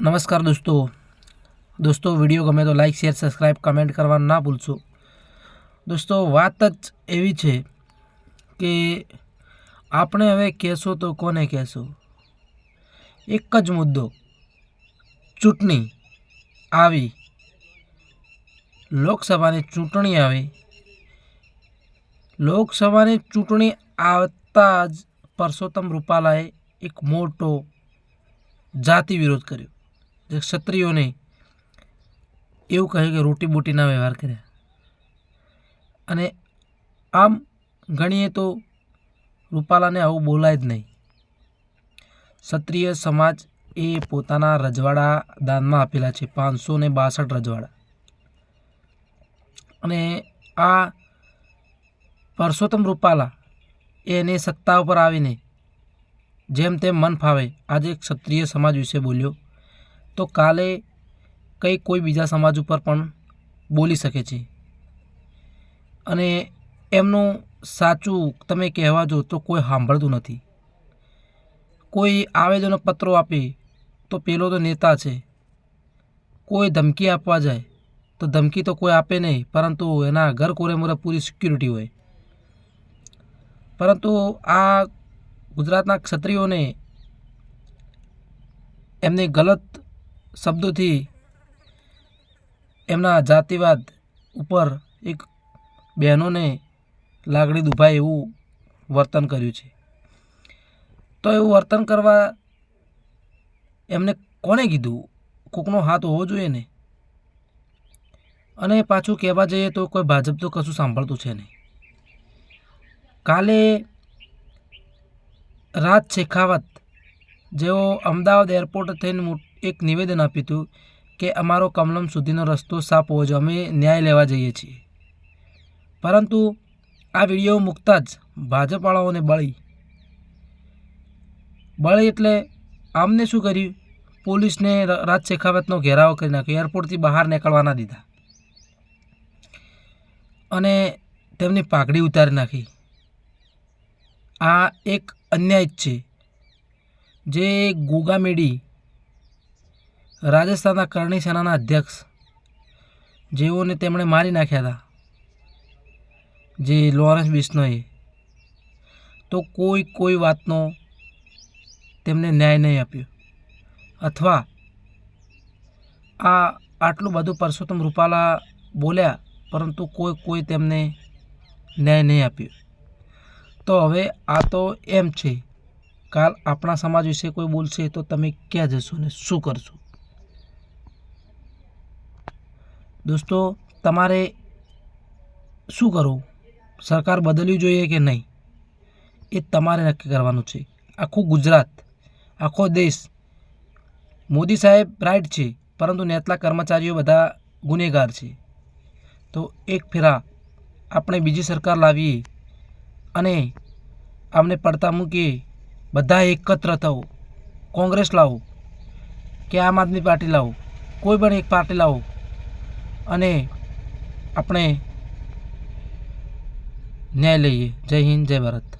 નમસ્કાર દોસ્તો. દોસ્તો, વીડિયો ગમે તો લાઈક શેર સબસ્ક્રાઈબ કમેન્ટ કરવાનું ના ભૂલશો. દોસ્તો, વાત જ એવી છે કે આપણે હવે કહેશો તો કોને કહેશો? એક જ મુદ્દો. ચૂંટણી આવી. લોકસભાની ચૂંટણી આવી. લોકસભાની ચૂંટણી આવતા જ પરસોત્તમ રૂપાલાએ એક મોટો જાતિ વિરોધ કર્યો. જે ક્ષત્રિયોને એવું કહે કે રોટી બોટીના વ્યવહાર કર્યા અને આમ ગણીએ તો રૂપાલાને આવું બોલાય જ નહીં. ક્ષત્રિય સમાજ એ પોતાના રજવાડા દાનમાં આપેલા છે, પાંચસો ને બાસઠ રજવાડા. અને આ પરસોત્તમ રૂપાલા એને સત્તા ઉપર આવીને જેમ તેમ મન ફાવે, આજે ક્ષત્રિય સમાજ વિશે બોલ્યો. તો કાલે કંઈ કોઈ બીજા સમાજ ઉપર પણ બોલી શકે છે. અને એમનું સાચું તમે કહેવા જો તો કોઈ સાંભળતું નથી. કોઈ આવેદનો પત્રો આપે તો પેલો તો નેતા છે. કોઈ ધમકી આપવા જાય તો ધમકી તો કોઈ આપે નહીં, પરંતુ એના ઘર કોરે મોરે પૂરી સિક્યુરિટી હોય. પરંતુ આ ગુજરાતના ક્ષત્રિયોને એમને ગલત શબ્દોથી એમના જાતિવાદ ઉપર એક બહેનોને લાગણી દુભાય એવું વર્તન કર્યું છે. તો એવું વર્તન કરવા એમને કોને કીધું? કોકનો હાથ હોવો જોઈએ ને? અને પાછું કહેવા જઈએ તો કોઈ ભાજપ તો કશું સાંભળતું છે નહીં. કાલે રાજ શેખાવત જેઓ અમદાવાદ એરપોર્ટ થઈને એક નિવેદન આપ્યું હતું કે અમારો કમલમ સુધીનો રસ્તો સાફ હોવો જોઈએ, અમે ન્યાય લેવા જઈએ છીએ. પરંતુ આ વીડિયો મૂકતા જ ભાજપવાળાઓને બળી. બળી એટલે આમને શું કર્યું? પોલીસને રાજ શેખાવતનો ઘેરાવો કરી નાખ્યો, એરપોર્ટથી બહાર નીકળવા ના દીધા. અને તેમની પાઘડી ઉતારી નાખી. આ એક અન્યાય છે. જે ગોગા મેડી રાજસ્થાનના કરણી સેનાના અધ્યક્ષ, જેઓને તેમણે મારી નાખ્યા હતા, જે લોરેન્સ બિશ્નોએ તો કોઈ કોઈ વાતનો તેમને ન્યાય નહીં આપ્યો. અથવા આ આટલું બધું પરસોત્તમ રૂપાલા બોલ્યા, પરંતુ કોઈ કોઈ તેમને ન્યાય નહીં આપ્યો. તો હવે આ તો એમ છે. કાલ આપણા સમાજ વિશે કોઈ બોલશે તો તમે ક્યાં જશો ને શું કરશો? દોસ્તો, તમારે શું કરવું? સરકાર બદલવી જોઈએ કે નહીં? એ તમારે નક્કી કરવાનું છે. આખું ગુજરાત, આખો દેશ, મોદી સાહેબ રાઈટ છે, પરંતુ નેતલા કર્મચારીઓ બધા ગુનેગાર છે. તો એક ફેરા આપણે બીજી સરકાર લાવીએ અને આમને પડતા મૂકીએ, બધા એકત્ર થવો કોંગ્રેસ લાવો, કે આમ આદમી પાર્ટી લાવો, કોઈ પણ એક પાર્ટી લાવો. અને આપણે ન્યાય લઈએ. જય હિન્દ જય ભારત.